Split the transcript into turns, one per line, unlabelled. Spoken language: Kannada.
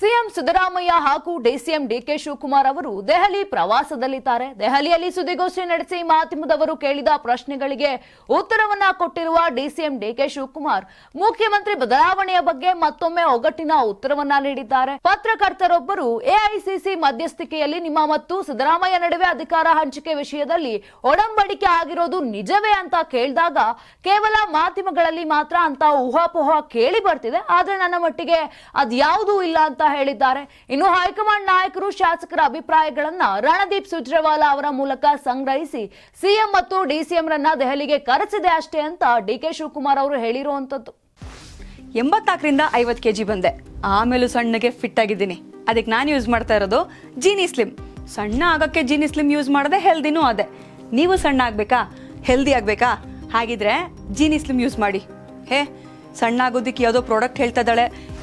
ಸಿಎಂ ಸಿದ್ದರಾಮಯ್ಯ ಹಾಗೂ ಡಿಸಿಎಂ ಡಿಕೆ ಶಿವಕುಮಾರ್ ಅವರು ದೆಹಲಿ ಪ್ರವಾಸದಲ್ಲಿದ್ದಾರೆ. ದೆಹಲಿಯಲ್ಲಿ ಸುದ್ದಿಗೋಷ್ಠಿ ನಡೆಸಿ ಮಾಧ್ಯಮದವರು ಕೇಳಿದ ಪ್ರಶ್ನೆಗಳಿಗೆ ಉತ್ತರವನ್ನ ಕೊಟ್ಟಿರುವ ಡಿಸಿಎಂ ಡಿಕೆ ಶಿವಕುಮಾರ್, ಮುಖ್ಯಮಂತ್ರಿ ಬದಲಾವಣೆಯ ಬಗ್ಗೆ ಮತ್ತೊಮ್ಮೆ ಒಗ್ಗಟ್ಟಿನ ಉತ್ತರವನ್ನ ನೀಡಿದ್ದಾರೆ. ಪತ್ರಕರ್ತರೊಬ್ಬರು ಎಐಸಿಸಿ ಮಧ್ಯಸ್ಥಿಕೆಯಲ್ಲಿ ನಿಮ್ಮ ಮತ್ತು ಸಿದ್ದರಾಮಯ್ಯ ನಡುವೆ ಅಧಿಕಾರ ಹಂಚಿಕೆ ವಿಷಯದಲ್ಲಿ ಒಡಂಬಡಿಕೆ ಆಗಿರೋದು ನಿಜವೇ ಅಂತ ಕೇಳಿದಾಗ ಕೇವಲ ಮಾಧ್ಯಮಗಳಲ್ಲಿ ಮಾತ್ರ ಅಂತ ಊಹಾಪೋಹ ಕೇಳಿ ಬರ್ತಿದೆ. ಆದ್ರೆ ನನ್ನ ಮಟ್ಟಿಗೆ ಅದ್ಯಾವುದೂ ಇಲ್ಲ ಅಂತ ಹೇಳಿದ್ದಾರೆ. ಇನ್ನು ಹೈಕಮಾಂಡ್ ನಾಯಕರು ಶಾಸಕರ ಅಭಿಪ್ರಾಯಗಳನ್ನ ರಣದೀಪ್ ಸುರ್ಜೇವಾಲಾ ಅವರ ಮೂಲಕ ಸಂಗ್ರಹಿಸಿ ಸಿಎಂ ಮತ್ತು ಡಿಸಿಎಂರನ್ನ ದೆಹಲಿಗೆ ಕರೆಸಿದೆ ಅಷ್ಟೇ ಅಂತ ಡಿ ಕೆ ಶಿವಕುಮಾರ್ ಅವರು ಹೇಳಿರುವಂತದ್ದು.
ಎಂಬತ್ನಾಲ್ಕರಿಂದ ಐವತ್ತು ಕೆಜಿ ಬಂದೆ. ಆಮೇಲೂ ಸಣ್ಣಗೆ ಫಿಟ್ ಆಗಿದ್ದೀನಿ. ಅದಕ್ಕೆ ನಾನು ಯೂಸ್ ಮಾಡ್ತಾ ಇರೋದು ಜೀನಿ ಸ್ಲಿಮ್ ಸಣ್ಣ ಆಗೋಕ್ಕೆ ಜೀನಿ ಸ್ಲಿಮ್ ಯೂಸ್ ಮಾಡದೆ ಹೆಲ್ದಿನೂ ಅದೇ. ನೀವು ಸಣ್ಣ ಆಗಬೇಕಾ? ಹೆಲ್ದಿ ಆಗಬೇಕಾ? ಹಾಗಿದ್ರೆ ಜೀನಿ ಸ್ಲಿಮ್ ಯೂಸ್ ಮಾಡಿ. ಹೇ, ಸಣ್ಣ ಆಗೋದಿಕ್ಕೆ ಯಾವುದೋ ಪ್ರಾಡಕ್ಟ್ ಹೇಳ್ತಾ ಇದ್ದಾಳೆ.